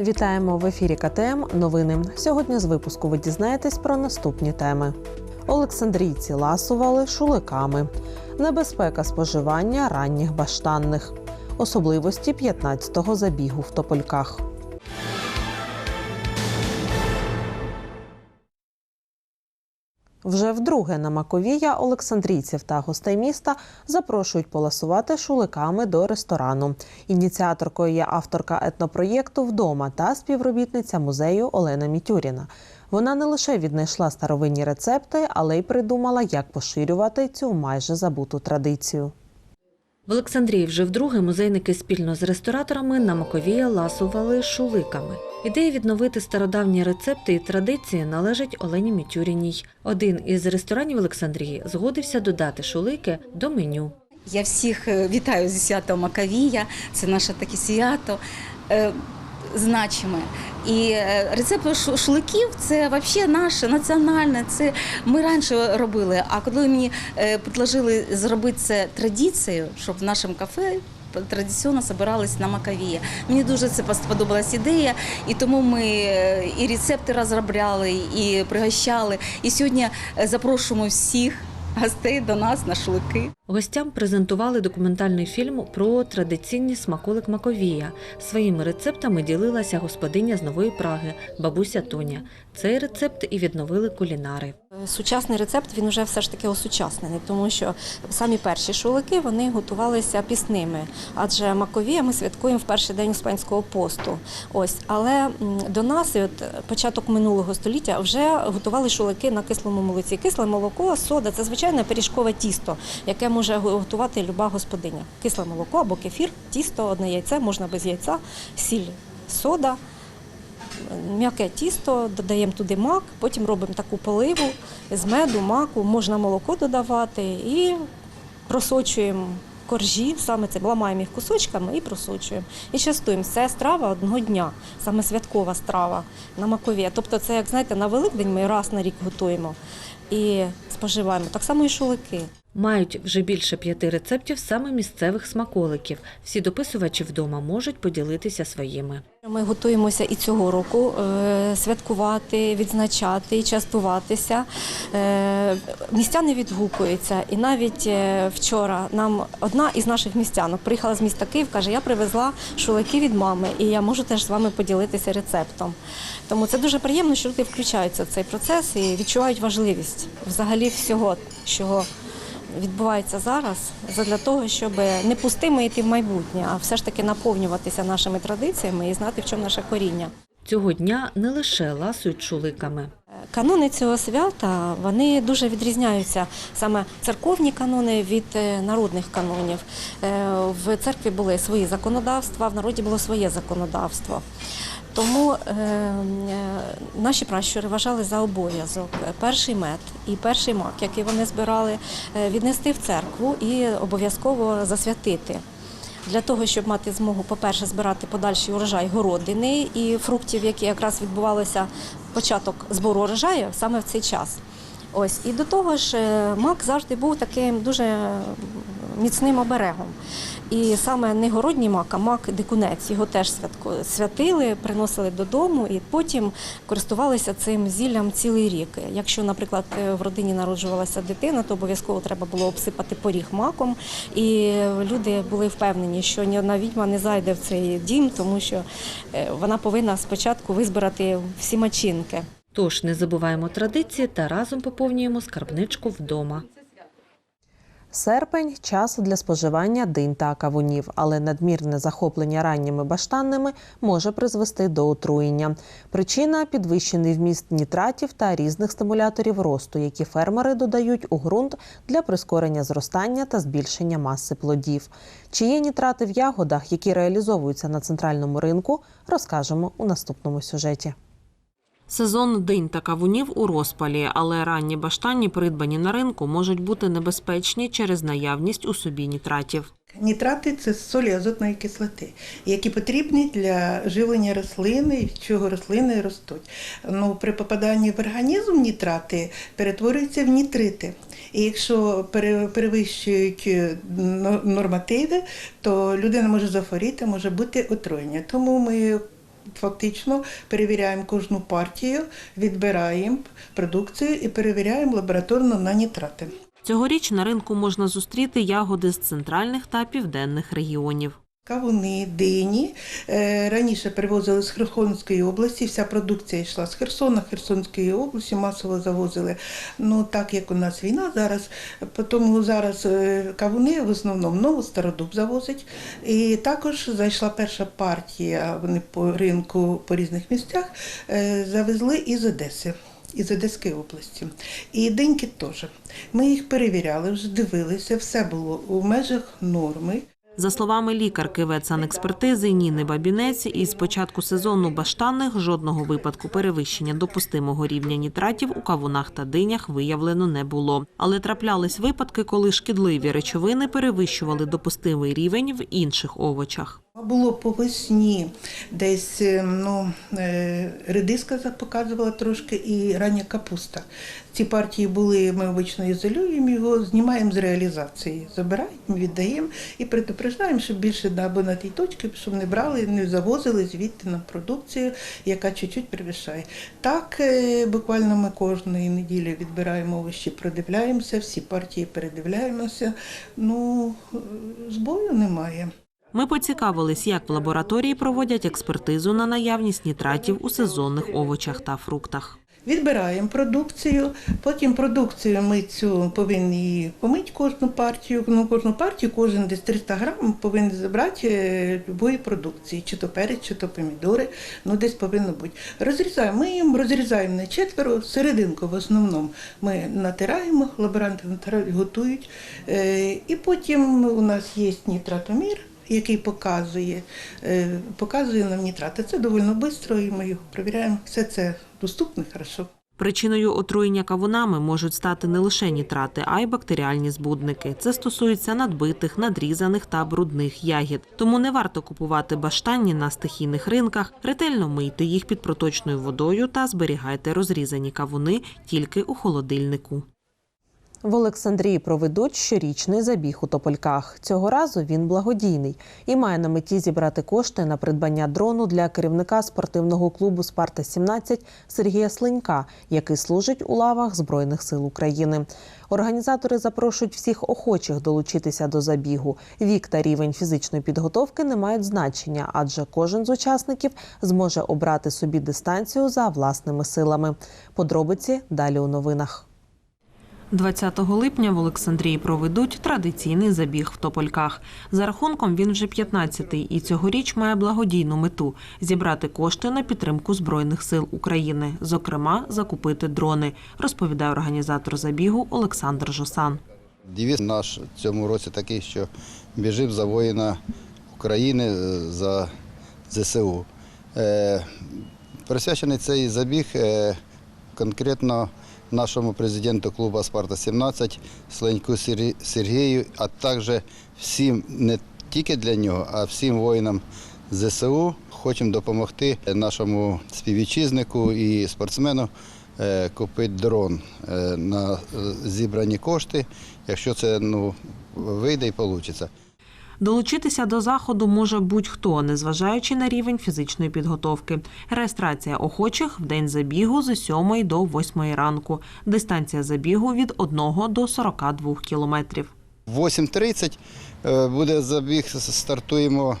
Вітаємо в ефірі КТМ. Новини. Сьогодні з випуску ви дізнаєтесь про наступні теми. Олександрійці ласували шуликами, небезпека споживання ранніх баштанних, особливості 15-го забігу в Топольках. Вже вдруге на Маковія Олександрійців та гостей міста запрошують поласувати шуликами до ресторану. Ініціаторкою є авторка етнопроєкту Вдома та співробітниця музею Олена Мітюріна. Вона не лише віднайшла старовинні рецепти, але й придумала, як поширювати цю майже забуту традицію. В Олександрії вже вдруге музейники спільно з рестораторами на Маковія ласували шуликами. Ідея відновити стародавні рецепти і традиції належить Олені Мітюріній. Один із ресторанів Олександрії згодився додати шулики до меню. Я всіх е, вітаю зі святом Макавія. Це наше таке свято е, значиме. І е, рецепт шу- шашликів це взагалі наше національне. Це ми раніше робили. А коли мені предложили зробити це традицією, щоб в нашому кафе. Традиційно збиралися на Макавія. Мені дуже це сподобалась ідея, і тому ми е, і рецепти розробляли, і пригощали. І сьогодні е, запрошуємо всіх гостей до нас на шашлики. Гостям презентували документальний фільм про традиційний смаколик Маковія. Своїми рецептами ділилася господиня з Нової Праги, бабуся Тоня. Цей рецепт і відновили кулінари. Сучасний рецепт він вже все ж таки осучаснений, тому що самі перші шулики вони готувалися пісними, адже маковія ми святкуємо в перший день Успенського посту. Ось, але до нас, і от початок минулого століття, вже готували шулики на кислому молоці. Кисле молоко, сода це звичайне пиріжкове тісто, яке може го- готувати люба господиня. Кисле молоко або кефір, тісто, одне яйце, можна без яйця, сіль, сода м'яке тісто, додаємо туди мак, потім робимо таку поливу з меду, маку, можна молоко додавати і просочуємо коржі, саме це ламаємо їх кусочками і просочуємо. І частуємо. Це страва одного дня, саме святкова страва на макові. Тобто, це, як знаєте, на Великдень ми раз на рік готуємо і споживаємо. Так само і шулики. Мають вже більше п'яти рецептів саме місцевих смаколиків. Всі дописувачі вдома можуть поділитися своїми. Ми готуємося і цього року е, святкувати, відзначати частуватися. Е, Містяни відгукуються. І навіть е, вчора нам одна із наших містянок приїхала з міста Київ, каже, я привезла шулики від мами, і я можу теж з вами поділитися рецептом. Тому це дуже приємно, що люди включаються в цей процес і відчувають важливість взагалі всього, що відбувається зараз, для того, щоб не пустими йти в майбутнє, а все ж таки наповнюватися нашими традиціями і знати, в чому наше коріння. Цього дня не лише ласують шуликами. Канони цього свята вони дуже відрізняються саме церковні канони від е, народних канонів. Е, В церкві були свої законодавства, в народі було своє законодавство. Тому е, е, наші пращури вважали за обов'язок перший мед і перший мак, який вони збирали, е, віднести в церкву і обов'язково засвятити. Для того, щоб мати змогу, по-перше, збирати подальший урожай городини і фруктів, які якраз відбувалося початок збору урожаю саме в цей час. Ось і до того ж, е, мак завжди був таким дуже міцним оберегом. І саме не городній мак, а мак дикунець. Його теж святили, приносили додому і потім користувалися цим зіллям цілий рік. Якщо, наприклад, е, в родині народжувалася дитина, то обов'язково треба було обсипати поріг маком. І люди були впевнені, що ні одна відьма не зайде в цей дім, тому що е, вона повинна спочатку визбирати всі мачинки. Тож не забуваємо традиції та разом поповнюємо скарбничку вдома. Серпень час для споживання динь та кавунів, але надмірне захоплення ранніми баштанними може призвести до отруєння. Причина підвищений вміст нітратів та різних стимуляторів росту, які фермери додають у ґрунт для прискорення зростання та збільшення маси плодів. Чи є нітрати в ягодах, які реалізовуються на центральному ринку, розкажемо у наступному сюжеті. Сезон динь та кавунів у розпалі, але ранні баштанні, придбані на ринку, можуть бути небезпечні через наявність у собі нітратів. Нітрати це солі азотної кислоти, які потрібні для живлення рослини, від чого рослини ростуть. Ну, при попаданні в організм нітрати перетворюються в нітрити. І якщо пере- перевищують е, нормативи, то людина може захворіти, може бути отруєння. Тому ми фактично перевіряємо кожну партію, відбираємо продукцію і перевіряємо лабораторно на нітрати. Цьогоріч на ринку можна зустріти ягоди з центральних та південних регіонів. Кавуни, дині. Е, Раніше перевозили з Херсонської області, вся продукція йшла з Херсона, Херсонської області, масово завозили. Ну так як у нас війна зараз, тому зараз е, кавуни в основному новостародуб завозять. І також зайшла перша партія, вони по ринку по різних місцях е, завезли із Одеси. Із Одеської області. І деньки теж. Ми їх перевіряли, вже дивилися, все було у межах норми. За словами лікарки ветсанекспертизи Ніни Бабінець, із початку сезону баштанних жодного випадку перевищення допустимого рівня нітратів у кавунах та динях виявлено не було. Але траплялись випадки, коли шкідливі речовини перевищували допустимий рівень в інших овочах. Було по весні, десь е, ну, е, редиска показувала трошки і рання капуста. Ці партії були, ми обично ізолюємо його, знімаємо з реалізації, забираємо, віддаємо і предупреждаємо, щоб більше або на тій точці, щоб не брали, не завозили звідти на продукцію, яка чуть-чуть перевищає. Так, е, буквально ми кожної неділі відбираємо овочі, продивляємося, всі партії передивляємося. Ну, збою немає. Ми поцікавились, як в лабораторії проводять експертизу на наявність нітратів у сезонних овочах та фруктах. Відбираємо продукцію, потім продукцію ми цю повинні помити кожну партію. Ну, кожну партію, кожен десь 300 грам повинен забрати е, любої продукції, чи то перець, чи то помідори, ну десь повинно бути. Розрізаємо, ми їм розрізаємо на четверо, серединку в основному ми натираємо, лаборанти натирають, готують. Е, І потім у нас є нітратомір, який показує, е, показує нам нітрати. Це доволі швидко, і ми його перевіряємо. Все це доступно, хорошо. Причиною отруєння кавунами можуть стати не лише нітрати, а й бактеріальні збудники. Це стосується надбитих, надрізаних та брудних ягід. Тому не варто купувати баштанні на стихійних ринках. Ретельно мийте їх під проточною водою та зберігайте розрізані кавуни тільки у холодильнику. В Олександрії проведуть щорічний забіг у Топольках. Цього разу він благодійний і має на меті зібрати кошти на придбання дрону для керівника спортивного клубу Спарта 17 Сергія Слинька, який служить у лавах Збройних сил України. Організатори запрошують всіх охочих долучитися до забігу. Вік та рівень фізичної підготовки не мають значення, адже кожен з учасників зможе обрати собі дистанцію за власними силами. Подробиці далі у новинах. 20 липня в Олександрії проведуть традиційний забіг в Топольках. За рахунком він вже 15-й і цьогоріч має благодійну мету зібрати кошти на підтримку збройних сил України, зокрема закупити дрони, розповідає організатор забігу Олександр Жосан. Девіз наш цьому році такий, що біжив за воїна України е, за ЗСУ. Е, Присвячений цей забіг е, конкретно нашому президенту клубу Спарта 17 Сленьку Сергію, а також всім не тільки для нього, а всім воїнам ЗСУ. Хочемо допомогти нашому співвітчизнику і спортсмену е, купити дрон е, на е, зібрані кошти, якщо це ну, вийде і вийде. Долучитися до заходу може будь-хто, незважаючи на рівень фізичної підготовки. Реєстрація охочих в день забігу з 7 до 8 ранку. Дистанція забігу від 1 до 42 кілометрів. 8.30 е, буде забіг, стартуємо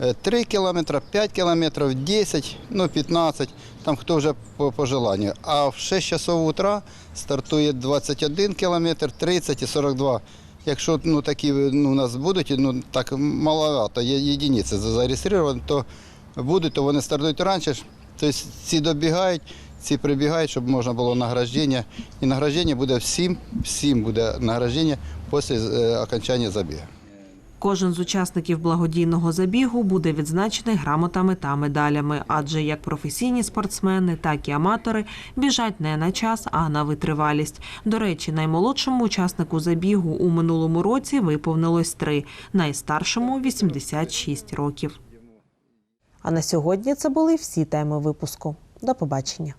е, 3 кілометри, 5 кілометрів, 10, ну 15, там хто вже по, по желанню. А в 6 часов утра стартує 21 кілометр, 30 і 42. Якщо ну, такі ну, у нас будуть, ну так маловато, є єдиниці зареєстровані, то будуть, то вони стартують раніше. Тобто ці добігають, ці прибігають, щоб можна було награждення. І награждення буде всім, всім буде награждення після е, окончання забігу. Кожен з учасників благодійного забігу буде відзначений грамотами та медалями, адже як професійні спортсмени, так і аматори біжать не на час, а на витривалість. До речі, наймолодшому учаснику забігу у минулому році виповнилось три, найстаршому 86 років. А на сьогодні це були всі теми випуску. До побачення.